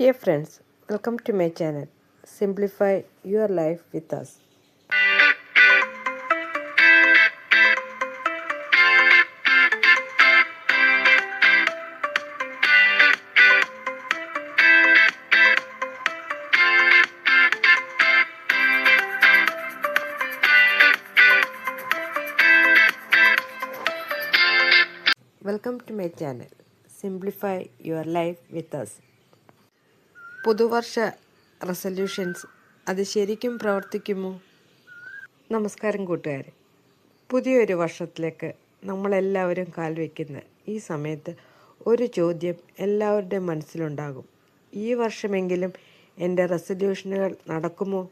Dear friends, welcome to my channel. Simplify your life with us. Welcome to my channel. Simplify your life with us. പുതുവർഷ resolutions അത് ശരിക്കും പ്രവർത്തിക്കുമോ? നമസ്കാരം കൂട്ടുകാരെ. പുതിയൊരു വർഷത്തിലേക്ക് നമ്മളെല്ലാവരും കാൽ വയ്ക്കുന്ന ഈ സമയത്ത് ഒരു ചോദ്യം എല്ലാവരുടെയും മനസ്സിലുണ്ടാകും. ഈ വർഷമെങ്കിലും എന്റെ റെസൊല്യൂഷനുകൾ നടക്കുമോ?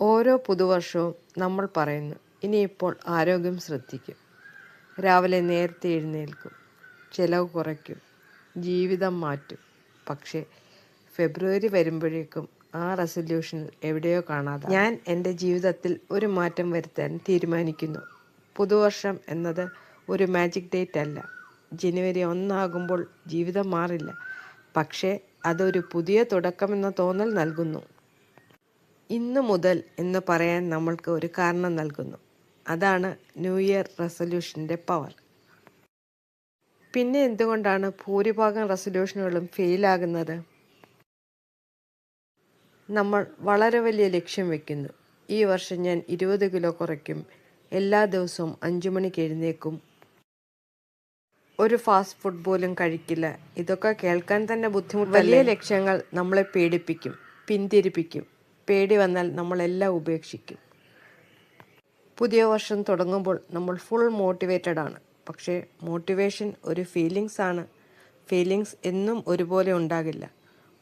ഓരോ പുതുവർഷവും നമ്മൾ പറയുന്നു ഇനിയിപ്പോൾ ആരോഗ്യം ശ്രദ്ധിക്കും. രാവിലെ നേരത്തെ എഴുന്നേൽക്കും ചിലവ് കുറയ്ക്കും ജീവിതം മാറ്റും. പക്ഷേ ഫെബ്രുവരി വരുമ്പോഴേക്കും ആ റെസൊല്യൂഷൻ എവിടെയോ കാണാതെ. ഞാൻ എന്റെ ജീവിതത്തിൽ ഒരു മാറ്റം വരുത്താൻ തീരുമാനിക്കുന്നു. പുതുവർഷം എന്നത് ഒരു മാജിക് ഡേറ്റ് അല്ല. ജനുവരി ഒന്നാകുമ്പോൾ ജീവിതം മാറില്ല. പക്ഷേ അതൊരു പുതിയ തുടക്കമെന്ന തോന്നൽ നൽകുന്നു. ഇന്ന് മുതൽ എന്ന് പറയാൻ നമ്മൾക്ക് ഒരു കാരണം നൽകുന്നു. അതാണ് ന്യൂ ഇയർ റെസൊല്യൂഷന്റെ പവർ. പിന്നെ എന്തുകൊണ്ടാണ് ഭൂരിഭാഗം റെസൊല്യൂഷനുകളും ഫെയിലാകുന്നത്? നമ്മൾ വളരെ വലിയ ലക്ഷ്യം വെക്കുന്നു. ഈ വർഷം ഞാൻ ഇരുപത് കിലോ കുറയ്ക്കും. എല്ലാ ദിവസവും അഞ്ചു മണിക്ക് എഴുന്നേക്കും ഒരു ഫാസ്റ്റ് ഫുഡ് പോലും കഴിക്കില്ല. ഇതൊക്കെ കേൾക്കാൻ തന്നെ ബുദ്ധിമുട്ട് വലിയ ലക്ഷ്യങ്ങൾ നമ്മളെ പേടിപ്പിക്കും പിന്തിരിപ്പിക്കും. പേടി വന്നാൽ നമ്മളെല്ലാം ഉപേക്ഷിക്കും. പുതിയ വർഷം തുടങ്ങുമ്പോൾ നമ്മൾ ഫുൾ മോട്ടിവേറ്റഡ് ആണ് പക്ഷേ മോട്ടിവേഷൻ ഒരു ഫീലിങ്സ് ആണ്. ഫീലിങ്സ് എന്നും ഒരുപോലെ ഉണ്ടാകില്ല.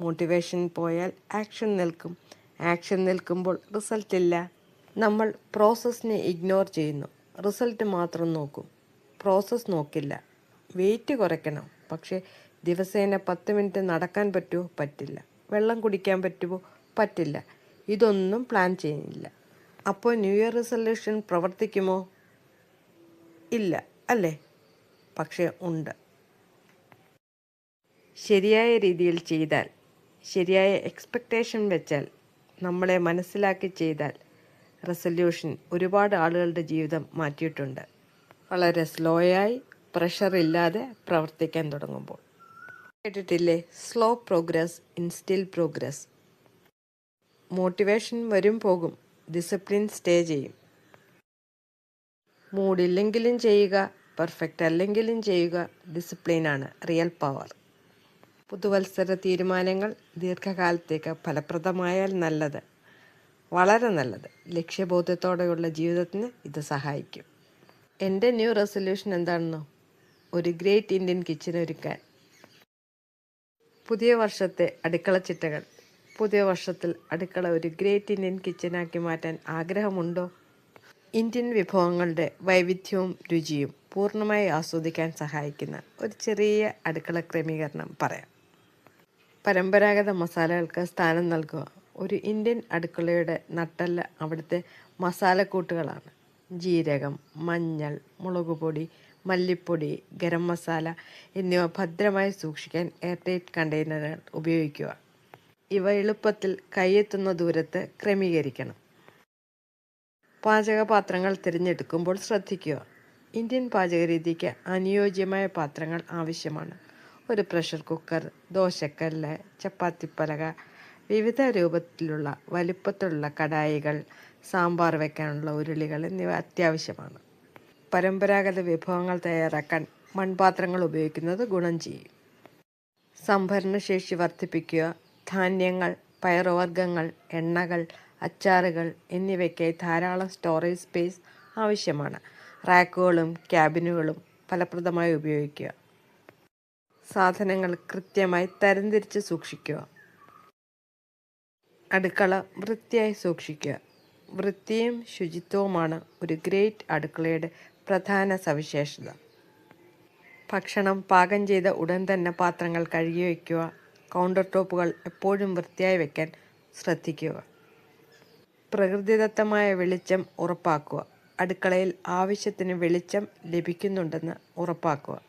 മോട്ടിവേഷൻ പോയാൽ ആക്ഷൻ നിൽക്കും. ആക്ഷൻ നിൽക്കുമ്പോൾ റിസൾട്ട് ഇല്ല. നമ്മൾ പ്രോസസ്സിനെ ഇഗ്നോർ ചെയ്യുന്നു. റിസൾട്ട് മാത്രം നോക്കും. പ്രോസസ്സ് നോക്കില്ല. വെയിറ്റ് കുറയ്ക്കണം. പക്ഷേ ദിവസേന പത്ത് മിനിറ്റ് നടക്കാൻ പറ്റുമോ പറ്റില്ല. വെള്ളം കുടിക്കാൻ പറ്റുമോ പറ്റില്ല. ഇതൊന്നും പ്ലാൻ ചെയ്യുന്നില്ല. അപ്പോൾ ന്യൂ ഇയർ റെസൊല്യൂഷൻ പ്രവർത്തിക്കുമോ? ഇല്ല. അല്ലേ? പക്ഷേ ഉണ്ട്. ശരിയായ രീതിയിൽ ചെയ്താൽ ശരിയായ എക്സ്പെക്റ്റേഷൻ വെച്ചാൽ നമ്മളെ മനസ്സിലാക്കി ചെയ്താൽ റെസൊല്യൂഷൻ ഒരുപാട് ആളുകളുടെ ജീവിതം മാറ്റിയിട്ടുണ്ട്. വളരെ സ്ലോയായി പ്രഷർ ഇല്ലാതെ പ്രവർത്തിക്കാൻ തുടങ്ങുമ്പോൾ. കേട്ടിട്ടില്ലേ? Slow progress in still progress motivation വരും പോകും. ഡിസിപ്ലിൻ സ്റ്റേ ചെയ്യും. മൂഡില്ലെങ്കിലും ചെയ്യുക പെർഫെക്റ്റ് അല്ലെങ്കിലും ചെയ്യുക ഡിസിപ്ലിനാണ് റിയൽ പവർ പുതുവത്സര തീരുമാനങ്ങൾ ദീർഘകാലത്തേക്ക് ഫലപ്രദമായാൽ നല്ലത്. വളരെ നല്ലത്. ലക്ഷ്യബോധത്തോടെയുള്ള ജീവിതത്തിന് ഇത് സഹായിക്കും. എന്റെ ന്യൂ റെസൊല്യൂഷൻ എന്താണെന്നോ? ഒരു ഗ്രേറ്റ് ഇന്ത്യൻ കിച്ചൺ ഒരുക്കാൻ. പുതിയ വർഷത്തെ അടുക്കള ചിട്ടകൾ പുതിയ വർഷത്തിൽ അടുക്കള ഒരു ഗ്രേറ്റ് ഇന്ത്യൻ കിച്ചനാക്കി മാറ്റാൻ ആഗ്രഹമുണ്ടോ? ഇന്ത്യൻ വിഭവങ്ങളുടെ വൈവിധ്യവും രുചിയും പൂർണമായി ആസ്വദിക്കാൻ സഹായിക്കുന്ന ഒരു ചെറിയ അടുക്കള ക്രമീകരണം പറയാം. പരമ്പരാഗത മസാലകൾക്ക് സ്ഥാനം നൽകുക ഒരു ഇന്ത്യൻ അടുക്കളയുടെ നട്ടല്ല അവിടുത്തെ മസാലക്കൂട്ടുകളാണ്. ജീരകം മഞ്ഞൾ മുളകുപൊടി മല്ലിപ്പൊടി ഗരം മസാല എന്നിവ ഭദ്രമായി സൂക്ഷിക്കാൻ എയർടൈറ്റ് കണ്ടെയ്നറുകൾ ഉപയോഗിക്കുക. ഇവ എളുപ്പത്തിൽ കൈയെത്തുന്ന ദൂരത്ത് ക്രമീകരിക്കണം. പാചകപാത്രങ്ങൾ തിരഞ്ഞെടുക്കുമ്പോൾ ശ്രദ്ധിക്കുക. ഇന്ത്യൻ പാചകരീതിക്ക് അനുയോജ്യമായ പാത്രങ്ങൾ ആവശ്യമാണ്. ഒരു പ്രഷർ കുക്കർ ദോശക്കല്ല് ചപ്പാത്തിപ്പലക വിവിധ രൂപത്തിലുള്ള വലിപ്പത്തിലുള്ള കടായികൾ സാമ്പാർ വയ്ക്കാനുള്ള ഉരുളികൾ എന്നിവ അത്യാവശ്യമാണ്. പരമ്പരാഗത വിഭവങ്ങൾ തയ്യാറാക്കാൻ മൺപാത്രങ്ങൾ ഉപയോഗിക്കുന്നത് ഗുണം ചെയ്യും. സംഭരണശേഷി വർദ്ധിപ്പിക്കുക ധാന്യങ്ങൾ പയറുവർഗങ്ങൾ എണ്ണകൾ അച്ചാറുകൾ എന്നിവയ്ക്കായി ധാരാളം സ്റ്റോറേജ് സ്പേസ് ആവശ്യമാണ്. റാക്കുകളും ക്യാബിനുകളും ഫലപ്രദമായി ഉപയോഗിക്കുക. സാധനങ്ങൾ കൃത്യമായി തരംതിരിച്ച് സൂക്ഷിക്കുക. അടുക്കള വൃത്തിയായി സൂക്ഷിക്കുക. വൃത്തിയും ശുചിത്വവുമാണ് ഒരു ഗ്രേറ്റ് അടുക്കളയുടെ പ്രധാന സവിശേഷത. ഭക്ഷണം പാകം ചെയ്ത ഉടൻ തന്നെ പാത്രങ്ങൾ കഴുകി വയ്ക്കുക. കൗണ്ടർ ടോപ്പുകൾ എപ്പോഴും വൃത്തിയായി വയ്ക്കാൻ ശ്രദ്ധിക്കുക. പ്രകൃതിദത്തമായ വെളിച്ചം ഉറപ്പാക്കുക. അടുക്കളയിൽ ആവശ്യത്തിന് വെളിച്ചം ലഭിക്കുന്നുണ്ടെന്ന് ഉറപ്പാക്കുക.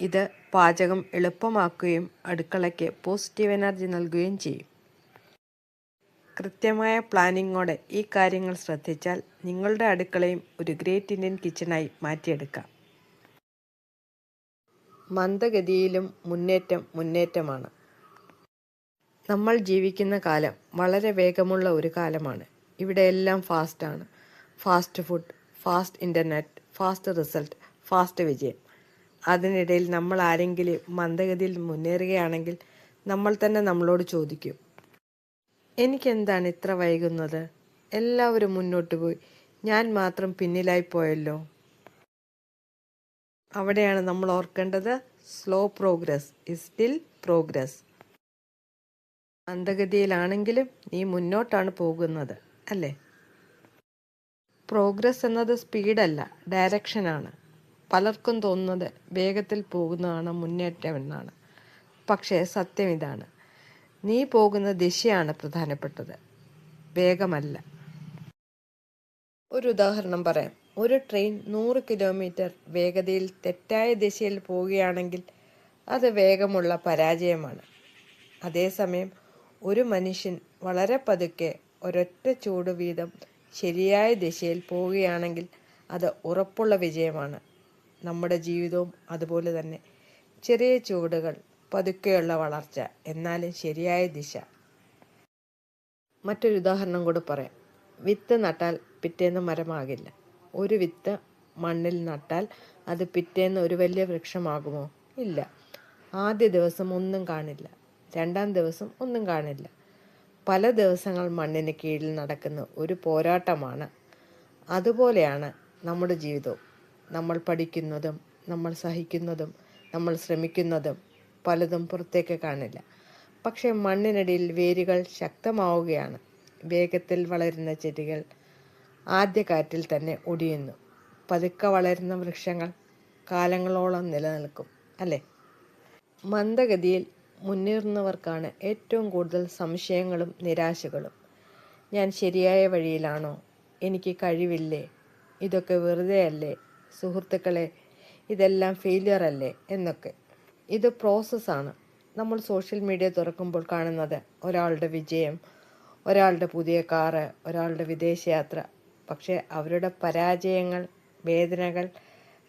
ഇത് പാചകം എളുപ്പമാക്കുകയും അടുക്കളയ്ക്ക് പോസിറ്റീവ് എനർജി നൽകുകയും ചെയ്യും. കൃത്യമായ പ്ലാനിങ്ങോടെ ഈ കാര്യങ്ങൾ ശ്രദ്ധിച്ചാൽ നിങ്ങളുടെ അടുക്കളയും ഒരു ഗ്രേറ്റ് ഇന്ത്യൻ കിച്ചണായി മാറ്റിയെടുക്കാം. മന്ദഗതിയിലും മുന്നേറ്റം മുന്നേറ്റമാണ്. നമ്മൾ ജീവിക്കുന്ന കാലം വളരെ വേഗമുള്ള ഒരു കാലമാണ്. ഇവിടെ എല്ലാം ഫാസ്റ്റാണ് fast food fast internet fast result fast വിജയം. അതിനിടയിൽ നമ്മൾ ആരെങ്കിലും മന്ദഗതിയിൽ മുന്നേറുകയാണെങ്കിൽ നമ്മൾ തന്നെ നമ്മളോട് ചോദിക്കും എനിക്കെന്താണ് ഇത്ര വൈകുന്നത്? എല്ലാവരും മുന്നോട്ട് പോയി. ഞാൻ മാത്രം പിന്നിലായി പോയല്ലോ. അവിടെയാണ് നമ്മൾ ഓർക്കേണ്ടത്. Slow progress is still progress മന്ദഗതിയിലാണെങ്കിലും നീ മുന്നോട്ടാണ് പോകുന്നത് അല്ലേ? പ്രോഗ്രസ് എന്നത് സ്പീഡല്ല ഡയറക്ഷനാണ് പലർക്കും തോന്നുന്നത് വേഗത്തിൽ പോകുന്നതാണ് മുന്നേറ്റമെന്നാണ് പക്ഷേ സത്യം ഇതാണ്. നീ പോകുന്ന ദിശയാണ് പ്രധാനപ്പെട്ടത്. വേഗമല്ല. ഒരു ഉദാഹരണം പറയാം. ഒരു ട്രെയിൻ നൂറ് കിലോമീറ്റർ വേഗതയിൽ തെറ്റായ ദിശയിൽ പോവുകയാണെങ്കിൽ അത് വേഗമുള്ള പരാജയമാണ്. അതേസമയം ഒരു മനുഷ്യൻ വളരെ പതുക്കെ ഒരൊറ്റ ചൂട് വീതം ശരിയായ ദിശയിൽ പോവുകയാണെങ്കിൽ അത് ഉറപ്പുള്ള വിജയമാണ്. നമ്മുടെ ജീവിതവും അതുപോലെ തന്നെ. ചെറിയ ചുവടുകൾ പതുക്കെയുള്ള വളർച്ച എന്നാലും ശരിയായ ദിശ. മറ്റൊരു ഉദാഹരണം കൂടെ പറയാം. വിത്ത് നട്ടാൽ പിറ്റേന്ന് മരമാകില്ല. ഒരു വിത്ത് മണ്ണിൽ നട്ടാൽ അത് പിറ്റേന്ന് ഒരു വലിയ വൃക്ഷമാകുമോ? ഇല്ല. ആദ്യ ദിവസം ഒന്നും കാണില്ല. രണ്ടാം ദിവസം ഒന്നും കാണില്ല. പല ദിവസങ്ങൾ മണ്ണിന് കീഴിൽ നടക്കുന്ന ഒരു പോരാട്ടമാണ്. അതുപോലെയാണ് നമ്മുടെ ജീവിതവും. നമ്മൾ പഠിക്കുന്നതും നമ്മൾ സഹിക്കുന്നതും നമ്മൾ ശ്രമിക്കുന്നതും പലതും പുറത്തേക്ക് കാണില്ല. പക്ഷേ മണ്ണിനടിയിൽ വേരുകൾ ശക്തമാവുകയാണ്. വേഗത്തിൽ വളരുന്ന ചെടികൾ ആദ്യ കാറ്റിൽ തന്നെ ഒടിയുന്നു. പതുക്കെ വളരുന്ന വൃക്ഷങ്ങൾ കാലങ്ങളോളം നിലനിൽക്കും അല്ലേ? മന്ദഗതിയിൽ മുന്നേറുന്നവർക്കാണ് ഏറ്റവും കൂടുതൽ സംശയങ്ങളും നിരാശകളും. ഞാൻ ശരിയായ വഴിയിലാണോ? എനിക്ക് കഴിവില്ലേ? ഇതൊക്കെ വെറുതെ അല്ലേ സുഹൃത്തുക്കളെ ഇതെല്ലാം ഫെയിലിയർ അല്ലേ എന്നൊക്കെ. ഇത് പ്രോസസ്സാണ്. നമ്മൾ സോഷ്യൽ മീഡിയ തുറക്കുമ്പോൾ കാണുന്നത് ഒരാളുടെ വിജയം ഒരാളുടെ പുതിയ കാറ് ഒരാളുടെ വിദേശയാത്ര. പക്ഷേ അവരുടെ പരാജയങ്ങൾ വേദനകൾ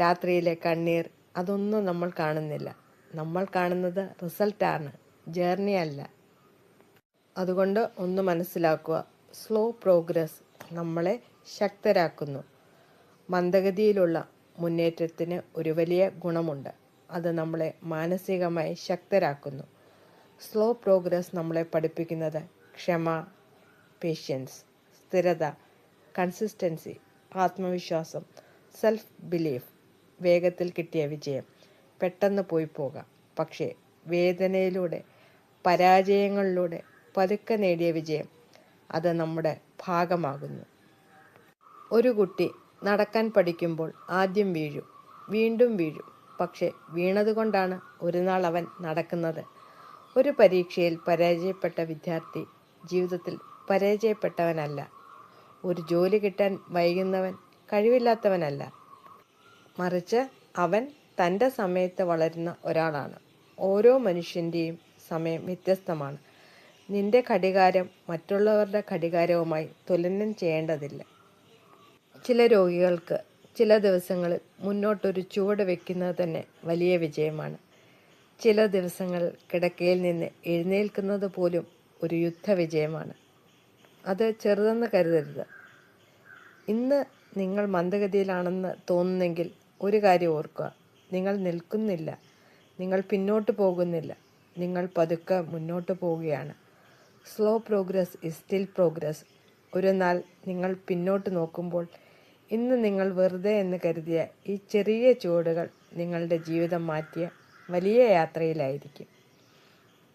രാത്രിയിലെ കണ്ണീർ അതൊന്നും നമ്മൾ കാണുന്നില്ല. നമ്മൾ കാണുന്നത് റിസൾട്ടാണ്. ജേർണി അല്ല. അതുകൊണ്ട് ഒന്ന് മനസ്സിലാക്കുക. സ്ലോ പ്രോഗ്രസ് നമ്മളെ ശക്തരാക്കുന്നു. മന്ദഗതിയിലുള്ള മുന്നേറ്റത്തിന് ഒരു വലിയ ഗുണമുണ്ട്. അത് നമ്മളെ മാനസികമായി ശക്തരാക്കുന്നു. സ്ലോ പ്രോഗ്രസ് നമ്മളെ പഠിപ്പിക്കുന്നത് ക്ഷമ പേഷ്യൻസ് സ്ഥിരത കൺസിസ്റ്റൻസി ആത്മവിശ്വാസം സെൽഫ് ബിലീഫ് വേഗത്തിൽ കിട്ടിയ വിജയം. പെട്ടെന്ന് പോയി പോകാം. പക്ഷേ വേദനയിലൂടെ പരാജയങ്ങളിലൂടെ പതുക്കെ നേടിയ വിജയം അത് നമ്മുടെ ഭാഗമാകുന്നു. ഒരു കുട്ടി നടക്കാൻ പഠിക്കുമ്പോൾ ആദ്യം വീഴും വീണ്ടും വീഴും. പക്ഷേ വീണതുകൊണ്ടാണ് ഒരു നാൾ അവൻ നടക്കുന്നത്. ഒരു പരീക്ഷയിൽ പരാജയപ്പെട്ട വിദ്യാർത്ഥി ജീവിതത്തിൽ പരാജയപ്പെട്ടവനല്ല. ഒരു ജോലി കിട്ടാൻ വൈകുന്നവൻ കഴിവില്ലാത്തവനല്ല. മറിച്ച് അവൻ തന്റെ സമയത്ത് വളരുന്ന ഒരാളാണ്. ഓരോ മനുഷ്യന്റെയും സമയം വ്യത്യസ്തമാണ്. നിന്റെ ഘടികാരം മറ്റുള്ളവരുടെ ഘടികാരവുമായി തുലനം ചെയ്യേണ്ടതില്ല. ചില രോഗികൾക്ക് ചില ദിവസങ്ങളിൽ മുന്നോട്ടൊരു ചുവട് വയ്ക്കുന്നത് തന്നെ വലിയ വിജയമാണ്. ചില ദിവസങ്ങൾ കിടക്കയിൽ നിന്ന് എഴുന്നേൽക്കുന്നത് പോലും ഒരു യുദ്ധവിജയമാണ്. അത് ചെറുതെന്ന് കരുതരുത്. ഇന്ന് നിങ്ങൾ മന്ദഗതിയിലാണെന്ന് തോന്നുന്നെങ്കിൽ ഒരു കാര്യം ഓർക്കുക. നിങ്ങൾ നിൽക്കുന്നില്ല. നിങ്ങൾ പിന്നോട്ട് പോകുന്നില്ല. നിങ്ങൾ പതുക്കെ മുന്നോട്ട് പോവുകയാണ്. Slow progress is still progress ഒരു നാൾ നിങ്ങൾ പിന്നോട്ട് നോക്കുമ്പോൾ ഇന്ന് നിങ്ങൾ വെറുതെ എന്ന് കരുതിയ ഈ ചെറിയ ചുവടുകൾ നിങ്ങളുടെ ജീവിതം മാറ്റിയ വലിയ യാത്രയിലായിരിക്കും.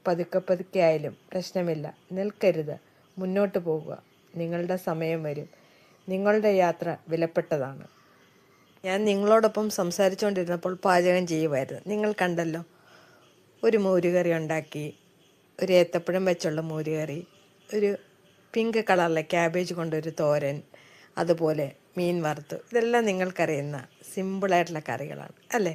പതുക്കെ പതുക്കെ ആയാലും പ്രശ്നമില്ല. നിൽക്കരുത്. മുന്നോട്ട് പോകുക നിങ്ങളുടെ സമയം വരും. നിങ്ങളുടെ യാത്ര വിലപ്പെട്ടതാണ്. ഞാൻ നിങ്ങളോടൊപ്പം സംസാരിച്ചുകൊണ്ടിരുന്നപ്പോൾ പാചകം ചെയ്യുമായിരുന്നു. നിങ്ങൾ കണ്ടല്ലോ ഒരു മോരുകറി ഉണ്ടാക്കി ഒരു ഏത്തപ്പഴം വെച്ചുള്ള മോരുകറി ഒരു പിങ്ക് കളറിലെ ക്യാബേജ് കൊണ്ടൊരു തോരൻ അതുപോലെ മീൻ വറുത്ത് ഇതെല്ലാം നിങ്ങൾക്കറിയുന്ന സിമ്പിളായിട്ടുള്ള കറികളാണ് അല്ലേ?